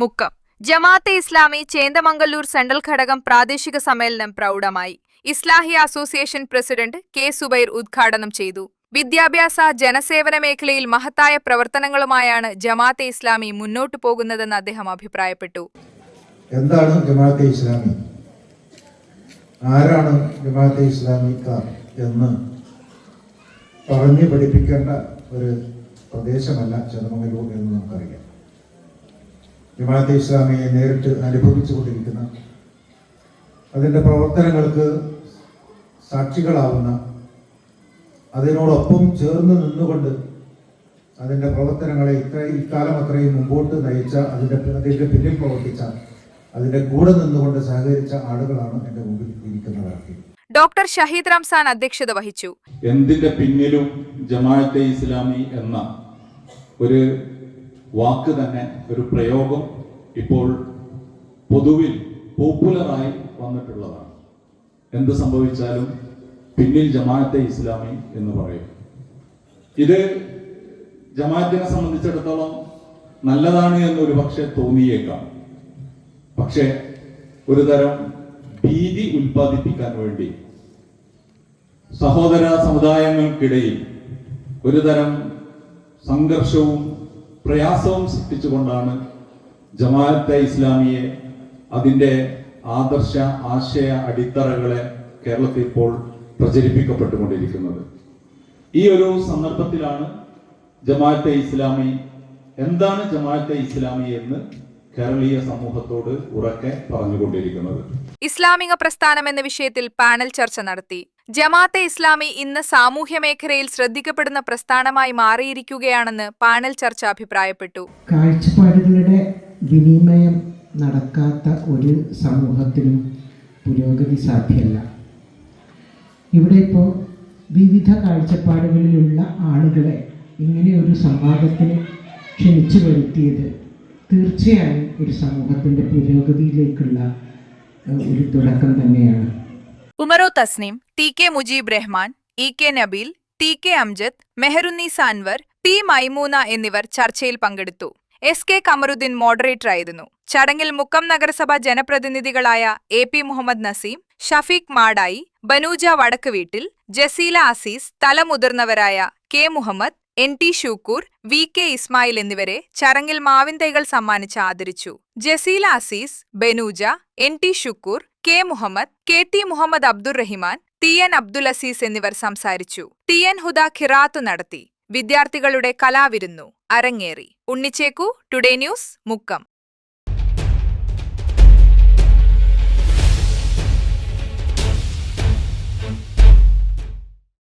Mukkam. Jamaat-e Islami Chendamangallur central ഘടകം പ്രാദേശിക സമ്മേളനം പ്രൗഢമായി. Islahi association president K Zubair ഉദ്ഘാടനം ചെയ്തു. വിദ്യാഭ്യാസ ജനസേവന മേഖലയിൽ മഹത്തായ പ്രവർത്തനങ്ങളുമായാണ് ജമാഅത്തെ ഇസ്ലാമി മുന്നോട്ടു പോകുന്നതെന്ന് അദ്ദേഹം അഭിപ്രായപ്പെട്ടു. എന്താണ് ജമാഅത്തെ ഇസ്ലാമി? ആരാണ് ജമാഅത്തെ ഇസ്ലാമിക്കാർ എന്ന് പറഞ്ഞു പഠിപ്പിക്കേണ്ട ഒരു പ്രദേശമല്ല ചെറുമംഗലൂർ എന്ന് നമുക്കറിയാം. ജമാഅത്തെ ഇസ്ലാമിയെ നേരിട്ട് അനുഭവിച്ചുകൊണ്ടിരിക്കുന്ന അതിന്റെ പ്രവർത്തനങ്ങൾക്ക് സാക്ഷികളാവുന്ന അതിനോടൊപ്പം ചേർന്ന് നിന്നുകൊണ്ട് അതിന്റെ പ്രവർത്തനങ്ങളെ ഇത്ര ഇക്കാലം അത്രയും മുമ്പോട്ട് നയിച്ച അതിന്റെ അതിന്റെ പിന്നിൽ പ്രവർത്തിച്ച അതിന്റെ കൂടെ നിന്നുകൊണ്ട് സഹകരിച്ച ആളുകളാണ് എന്റെ മുമ്പിൽ ഇരിക്കുന്നവരൊക്കെ. ഡോക്ടർ ഷഹീദ് റംസാൻ അധ്യക്ഷത വഹിച്ചു. എന്തിന്റെ പിന്നിലും ജമാഅത്തെ ഇസ്ലാമി എന്ന ഒരു വാക്ക് തന്നെ ഒരു പ്രയോഗം ഇപ്പോൾ പൊതുവിൽ പോപ്പുലറായി വന്നിട്ടുള്ളതാണ്. എന്ത് സംഭവിച്ചാലും പിന്നിൽ ജമാഅത്തെ ഇസ്ലാമി എന്ന് പറയും. ഇത് ജമാഅത്തിനെ സംബന്ധിച്ചിടത്തോളം നല്ലതാണ് എന്നൊരു പക്ഷെ തോന്നിയേക്കാം. പക്ഷേ ഒരു തരം ഭീതി ഉൽപ്പാദിപ്പിക്കാൻ വേണ്ടി സഹോദര സമുദായങ്ങൾക്കിടയിൽ ഒരു തരം സംഘർഷവും പ്രയാസവും സൃഷ്ടിച്ചുകൊണ്ടാണ് ജമാഅത്തെ ഇസ്ലാമിയെ അതിന്റെ ആദർശ ആശയ അടിത്തറകളെ കേരളത്തിൽ ഇപ്പോൾ പ്രചരിപ്പിക്കപ്പെട്ടുകൊണ്ടിരിക്കുന്നത്. ഈ ഒരു സന്ദർഭത്തിലാണ് ജമാഅത്തെ ഇസ്ലാമി എന്താണ് ജമാഅത്തെ ഇസ്ലാമി എന്ന് കേരളീയ സമൂഹത്തോട് ഉറക്കെ പറഞ്ഞുകൊണ്ടിരിക്കുന്നത്. ഇസ്ലാമിക പ്രസ്ഥാനം എന്ന വിഷയത്തിൽ പാനൽ ചർച്ച നടത്തി. ജമാഅത്തെ ഇസ്ലാമി ഇന്ന് സാമൂഹ്യ മേഖലയിൽ ശ്രദ്ധിക്കപ്പെടുന്ന പ്രസ്ഥാനമായി മാറിയിരിക്കുകയാണെന്ന് പാനൽ ചർച്ച അഭിപ്രായപ്പെട്ടു. കാഴ്ചപ്പാടുകളുടെ വിനിമയം നടക്കാത്ത ഒരു സമൂഹത്തിനും പുരോഗതി സാധ്യമല്ല. ഇവിടെ ഇപ്പോൾ വിവിധ കാഴ്ചപ്പാടുകളിലുള്ള ആളുകളെ ഇങ്ങനെ ഒരു സംവാദത്തിന് ക്ഷണിച്ചു വരുത്തിയത് തീർച്ചയായും ഒരു സമൂഹത്തിന്റെ പുരോഗതിയിലേക്കുള്ള ഒരു തുടക്കം തന്നെയാണ്. ഉമറോ Tasneem T K Mujeeb Rahman E K Nabeel T K Amjad മെഹറുന്നി സാൻവർ ടി മൈമൂന എന്നിവർ ചർച്ചയിൽ പങ്കെടുത്തു. എസ് കെ കമറുദ്ദീൻ മോഡറേറ്ററായിരുന്നു ചടങ്ങിൽ മുക്കം നഗരസഭ ജനപ്രതിനിധികളായ എ പി മുഹമ്മദ് നസീം ഷഫീഖ് മാടായി ബനൂജ വടക്ക് വീട്ടിൽ Jaseela Azeez തലമുതിർന്നവരായ K Muhammad N T Shukoor V K Ismail എന്നിവരെ ചടങ്ങിൽ മാവിൻ തൈകൾ സമ്മാനിച്ച് ആദരിച്ചു. Jaseela Azeez Banooja N T Shukoor K Muhammad K T Muhammad Abdurahiman T N Abdul Azeez എന്നിവർ സംസാരിച്ചു. ടി എൻ ഹുദ ഖിറാത്ത് നടത്തി. വിദ്യാർത്ഥികളുടെ കലാവിരുന്നു അരങ്ങേറി. Unnichekku today news Mukkam.